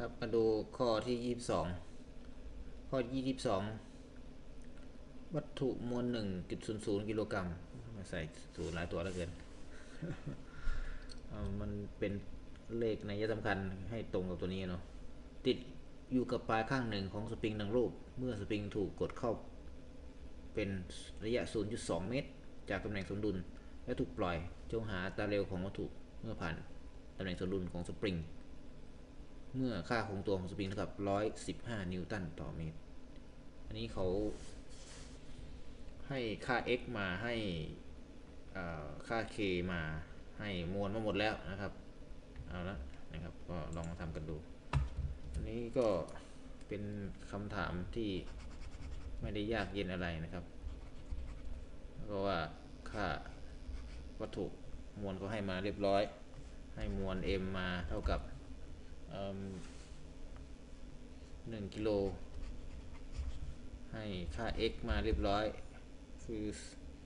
ครับมาดูข้อที่ยี่สิบสองข้อยี่สิบสองวัตถุมวลหนึ่งจุดศูนย์ศูนย์กิโลกรัมมาใส่ศูนย์หลายตัวแล้วเกินมันเป็นเลขในยะสำคัญให้ตรงกับตัวนี้เนาะติดอยู่กับปลายข้างหนึ่งของสปริงหนึ่งรูป เมื่อสปริงถูกกดเข้า เป็นระยะ 0.2 เมตร จากตำแหน่งสมดุล และถูกปล่อยจงหาตาเร็วของวัตถุเมื่อผ่านตำแหน่งสมดุลของสปริง เมื่อค่าคงตัวของสปริงเท่ากับ 115 นิวตันต่อเมตร อันนี้เขาให้ค่า x มาให้ค่า k มาให้มวลมาหมดแล้วนะครับ เอาละนะครับ ก็ลองทำกันดู อันนี้ก็เป็นคำถามที่ไม่ได้ยากเย็นอะไรนะครับ เพราะว่าค่าวัตถุมวลก็ให้มาเรียบร้อย ให้มวล m มาเท่ากับ หนึ่งกิโล ให้ค่า x มาเรียบร้อย คือ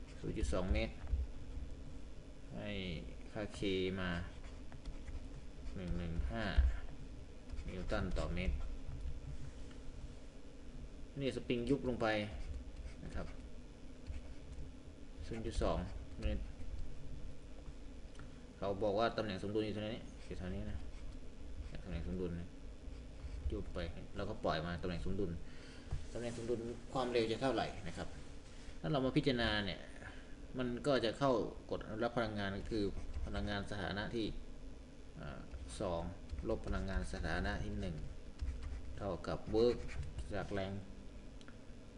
0.2 เมตร ให้ค่า k มา 115 นิวตันต่อเมตร นี่สปริงยุบลงไปนะครับ 0.2 เมตร เขาบอกว่าตำแหน่งสมดุลอยู่เท่านี้อยู่เท่านี้นะ ตำแหน่งสมดุลนะยุบไปแล้วก็ปล่อยมาตำแหน่งสมดุลตำแหน่งสมดุลความเร็วจะเท่าไหร่นะครับ ถ้าเรามาพิจารณาเนี่ยมันก็จะเข้ากฎรับพลังงานก็คือพลังงานสถานะที่สองลบพลังงานสถานะที่หนึ่งเท่ากับเวิร์กจากแรง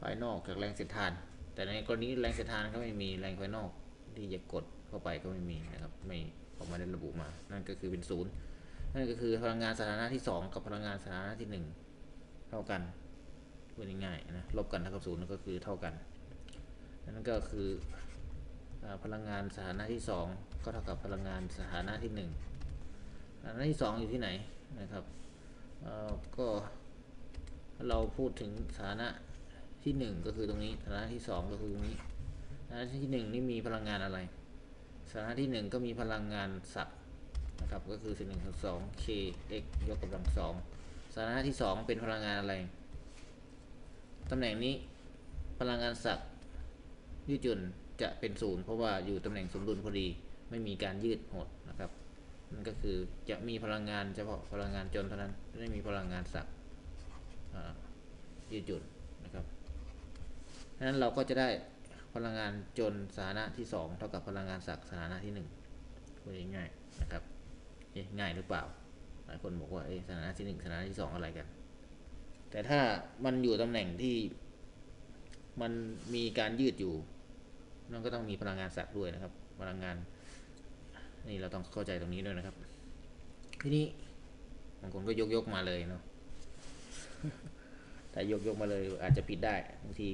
ภายนอกจากแรงเสียดทาน แต่ในกรณีแรงเสียดทานก็ไม่มีแรงภายนอกที่จะกดเข้าไปก็ไม่มีนะครับไม่ออกมาได้ระบุมา นั่นก็คือเป็นศูนย์ นั่นก็คือพลังงานสถานะที่ 2 กับพลังงานสถานะที่ 1 เท่ากันพูดง่ายๆนะลบกันเท่ากับศูนย์ก็คือเท่ากันนั่นก็คือพลังงานสถานะที่ 2 ก็เท่ากับพลังงานสถานะที่ 1สถานะที่ 2 อยู่ที่ไหนนะครับก็เราพูดถึงสถานะที่ 1 ก็คือตรงนี้สถานะที่ 2 ก็คือตรงนี้สถานะที่ 1 นี่มีพลังงานอะไรสถานะที่ 1 ก็มีพลังงานศักย์ นะครับก็คือสิ่งหนึ่งสอง k x ยกกำลังสองสถานะที่ 2 เป็นพลังงานอะไร ตำแหน่งนี้พลังงานศักย์ยืดหยุ่นจะเป็นศูนย์เพราะว่าอยู่ตำแหน่งสมดุลพอดีไม่มีการยืดหดนะครับนั่นก็คือจะมีพลังงานเฉพาะพลังงานจนเท่านั้นไม่มีพลังงานศักย์ยืดหยุ่นนะครับดังนั้นเราก็จะได้พลังงานจนสถานะที่ 2 เท่ากับพลังงานศักสถานะที่1พูดง่ายๆนะครับ ง่ายหรือเปล่า หลายคนบอกว่าสถานะที่1สถานะที่2องอะไรกัน แต่ถ้ามันอยู่ตำแหน่งที่มันมีการยืดอยู่นั่นก็ต้องมีพลังงานศักย์ด้วยนะครับ พลังงานนี่เราต้องเข้าใจตรงนี้ด้วยนะครับ ทีนี้บางคนก็ยกยกมาเลยเนาะแต่ยกยกมาเลยอาจจะผิดได้บางที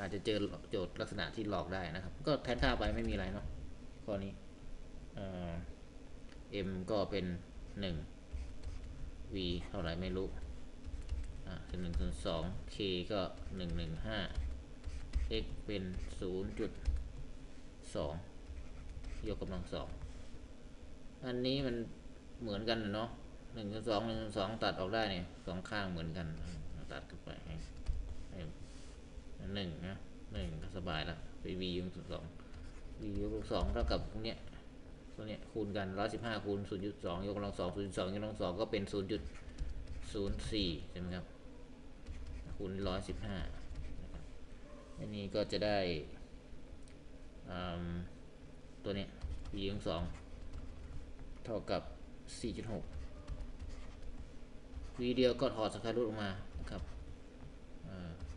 อาจจะเจอโจทย์ลักษณะที่หลอกได้นะครับ ก็แทนค่าไปไม่มีอะไรเนาะข้อนี้เอ็ มก็เป็นหนึ่ง v เท่าไหร่ไม่รู้อ่าเป็นหนึ่งส่วนสอง k ก็หนึ่งหนึ่งห้า x เป็นศูนย์จุดสองยกกำลังสองอันนี้มันเหมือนกันเนาะหนึ่งส่วนสองหนึ่งส่วนสองตัดออกได้เนี่ยสองข้างเหมือนกัน ตัดกันไปให้หนึ่งนะหนึ่งก็สบายละไปวียกกำลังสองวียกกำลังสองเท่ากับพวกเนี้ย พวเนี้ยคูณกันร้อยสิบห้าคูณศูนย์จุดสองยกกำลังสองศูนย์สองยกกำลังสองก็เป็นศูนย์จุดศูนย์สี่ใช่ไหมครับคูณร้อยสิบห้าอันนี้ก็จะได้ตัวนี้ v ยกสองเท่ากับ 4.6 v เดียวก็ถอดสกายรูทออกมานะครับ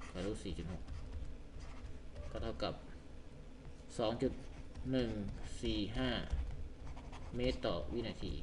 สกายรูท4.6 ก็เท่ากับ 2.145 เมตรต่อวินาที